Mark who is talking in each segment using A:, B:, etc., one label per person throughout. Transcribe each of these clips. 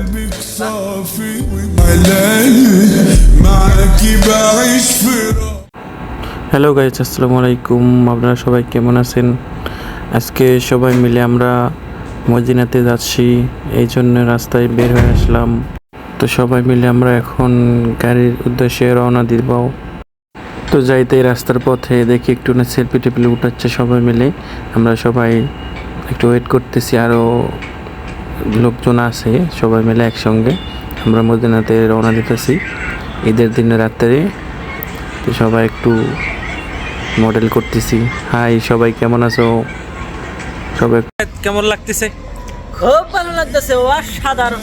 A: قلبك صافي وملاهي معاكي بعيش في راحة
B: hello guys আসসালামু আলাইকুম আপনারা সবাই কেমন আছেন আজকে সবাই মিলে আমরা মদিনাতে যাচ্ছি এই জন্য রাস্তায় বের হয়ে আসলাম তো সবাই মিলে আমরা এখন গাড়ির উদ্দেশ্যে রওনা দিব তো যাইতে এই রাস্তার পথে দেখি একটু না সেলফি টেপি উঠাচ্ছে সবাই মিলে আমরা সবাই একটু ওয়েট করতেছি আরও লোকজন আছে সবাই মিলে একসঙ্গে। আমরা মদিনাতে রওনা দিতেছি। ঈদের দিনে রাত্রে তো সবাই একটু মডেল করতেছি। হাই সবাই কেমন আছো? সবাই কেমন লাগতেছে?
C: খুব ভালো লাগতেছে অসাধারণ।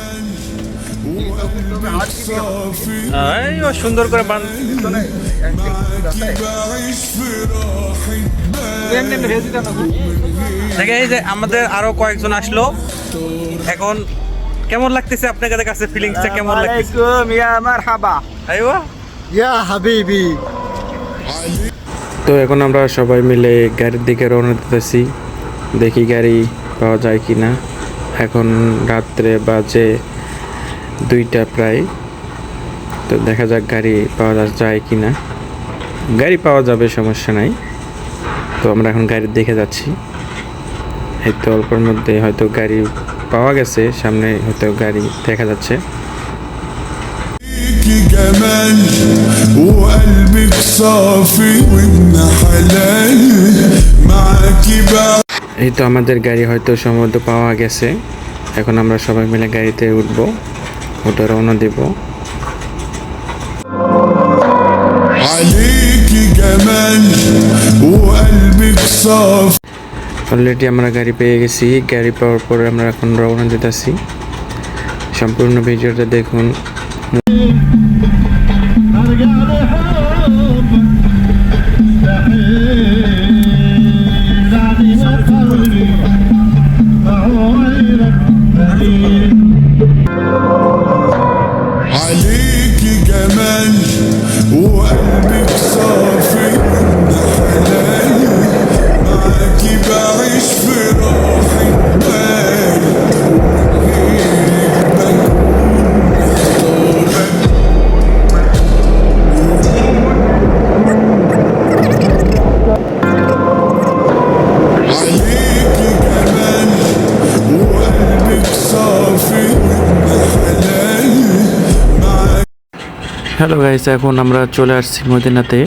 B: সুন্দর করে আমাদের আরও কয়েকজন আসলো। এখন কেমন লাগতেছে আপনাদের কাছে ফিলিংসটা কেমন লাগতেছে?
C: আলাইকুম ইয়া মারহাবা।
B: আইও
C: ইয়া হাবিবি।
B: তো এখন আমরা সবাই মিলে গাড়ির দিকে রওনা দিতেছি। দেখি গাড়ি পাওয়া যায় কি না এখন রাত্রে বাজে দুইটা প্রায়। তো দেখা যাক গাড়ি পাওয়া যায় কি না গাড়ি পাওয়া যাবে সমস্যা নাই। তো আমরা এখন গাড়ির দেখে যাচ্ছি। এই তো অল্পের মধ্যে হয়তো গাড়ি পাওয়া গেছে সামনে হয়তো গাড়ি দেখা যাচ্ছে
A: فيكي جمال وقلبك صافي وابن حلال معاكي بعيش
B: এই তো আমাদের গাড়ি হয়তো সম্ভবত পাওয়া গেছে এখন আমরা সবাই মিলে গাড়িতে উঠবো ওটা রওনা দিব
A: عليكي جمال وقلبك صافي
B: অলরেডি আমরা গাড়ি পেয়ে গেছি। গাড়ি পাওয়ার পরে আমরা এখন রওনা দিতেছি। সম্পূর্ণ ভিডিওটা দেখুন। হ্যালো গাইস এখন আমরা চলে আসছি মদিনাতে।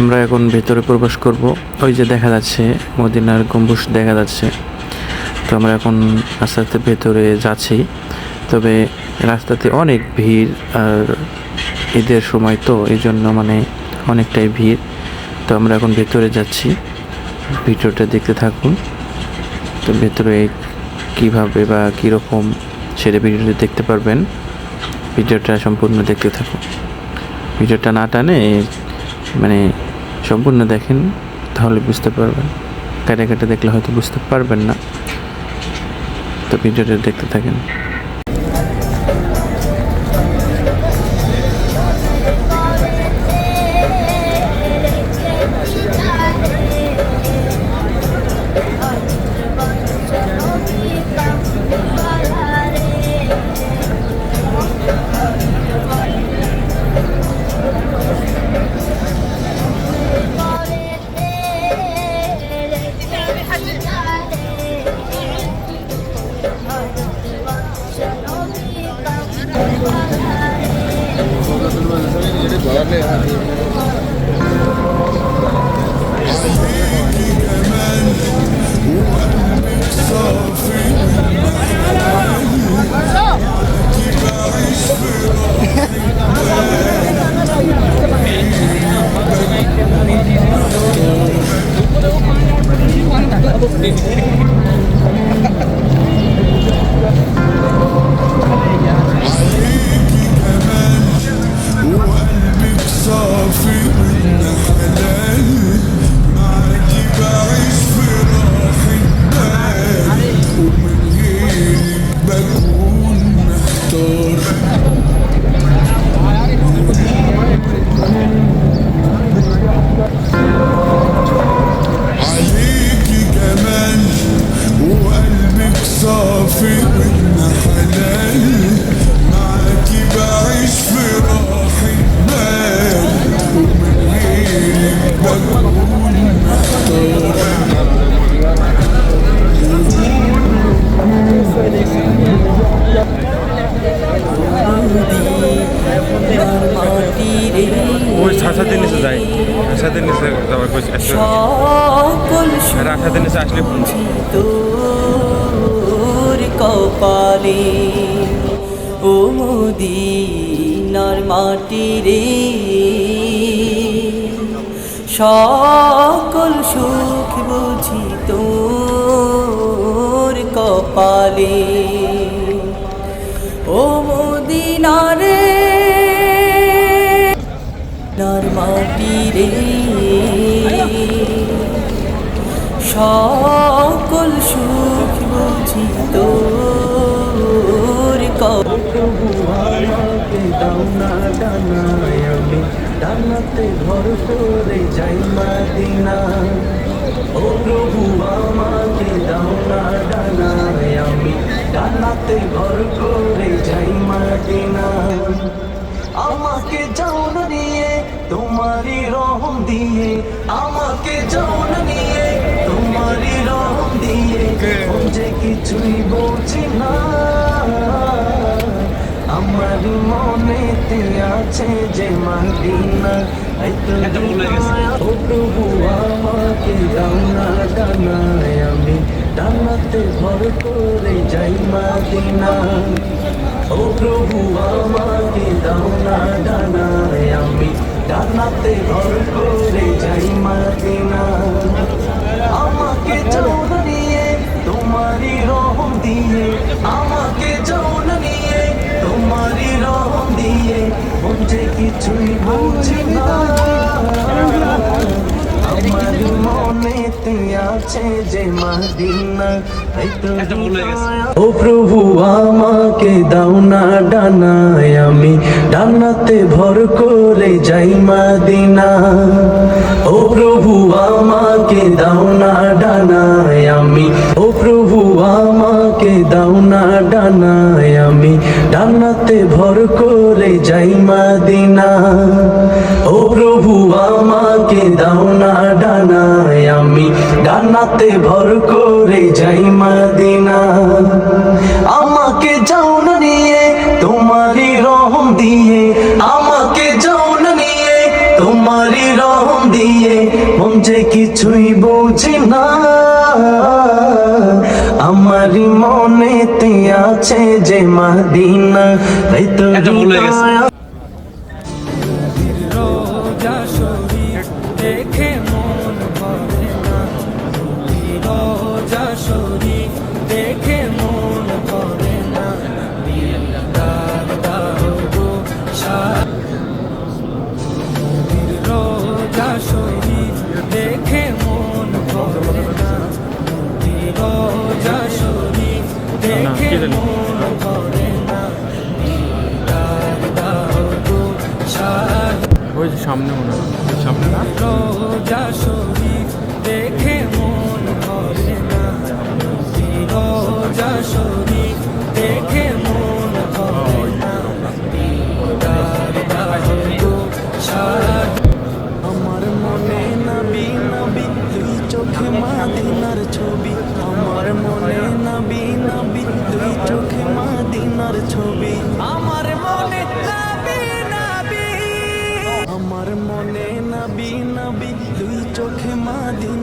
B: আমরা এখন ভেতরে প্রবেশ করব। ওই যে দেখা যাচ্ছে, মদিনার গম্বুজ দেখা যাচ্ছে। তো আমরা এখন আস্তে আস্তে ভেতরে যাচ্ছি। তবে রাস্তাতে অনেক ভিড় আর ঈদের সময় তো এই জন্য মানে অনেকটাই ভিড়। তো আমরা এখন ভেতরে যাচ্ছি। ভিডিওটা দেখতে থাকুন। তো ভেতরে কীভাবে বা কীরকম সেটা ভিডিওটা দেখতে পারবেন। ভিডিওটা সম্পূর্ণ দেখতে থাকুন। ভিডিওটা না টানে মানে সম্পূর্ণ দেখেন, তাহলে বুঝতে পারবেন। কেটে কাটে দেখলে হয়তো বুঝতে পারবেন না। তো ভিডিওটা দেখতে থাকেন।
A: ওই সাথে নিচে যাই। সাথে নিচে যাওয়ার কই আর সাথে নিচে আসলে
D: তোর কপালে। ও মোদিনার মাটি রে। সকল সুখ বুঝি তোর কপালে। ও মদিনারে, নার মাটি রে। সকল সুখ বুঝি তোর কপালে।
E: ডানাতে ঘর করে যাই মাদিনা। ও প্রভু আমাকে দাও না ডানায় আমি। ডানাতে ঘর করে যাই মাদিনা। আমাকে যাও না নিয়ে তোমারই রহম দিয়ে। আমাকে যাও না নিয়ে তোমারই রহম দিয়ে। যে কিছুই বলছি না। আমার মনেতে আছে যে মাদিনা ও প্রভু আমাকে দাও না ডানায়। আমি ডানাতে ভর করে যাই মাদিনা। ও প্রভু আমাকে দাও না ডানায়। আমি ডানাতে ভর করে যাই মাদিনা। ও প্রভু, আমাকে দাও না ডানায় আমি। ডানাতে ভর করে যাই মাদিনা। ও প্রভু, আমাকে দাও না ডানায় আমি। ও প্রভু, আমাকে দাও না ডানায় আমি। ডানাতে ভর করে যাই মাদিনা। ডানাতে ভর করে যাই মাদিনা। আমাকে যাও না নিয়ে তোমারই রহম দিয়ে আমাকে যাও না নিয়ে তোমারই রহম দিয়ে মন যে কিছুই বুঝি না। আমারই মনেতে আছে যে মাদিনা
B: ওই যে সামনে মনে হয়। সামনে। না
F: দেখে মন ভরে না।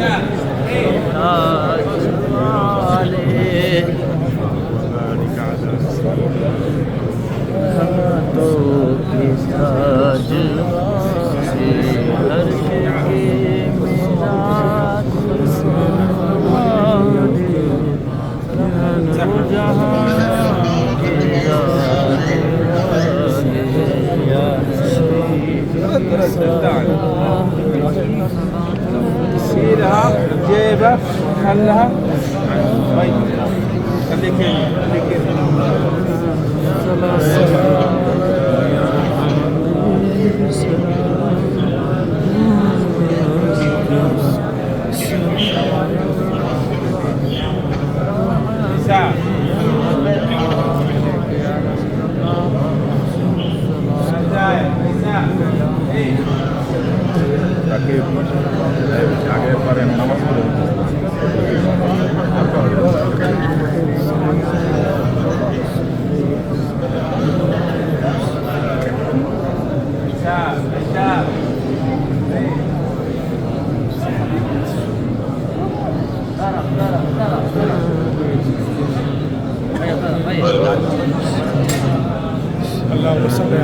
G: Yeah. Hey. Uh,
E: এটা ঠান্ডা ভাই দেখে দেখে saber.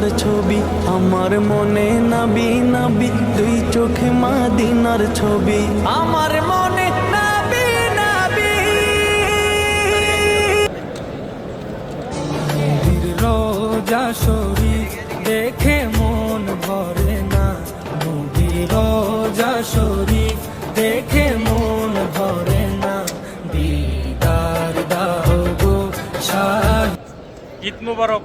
E: মাদিনার ছবি আমার মনে নাবি নাবি দুই চোখে মাদিনার ছবি।
F: আমার মনে নবী নবী।
D: রোজা শরীফ দেখে মন ভরে না। নবীর রোজা শরীফ দেখে মন ভরে না। দিদার দাও গো শাহ
C: ঈদ মুবারক।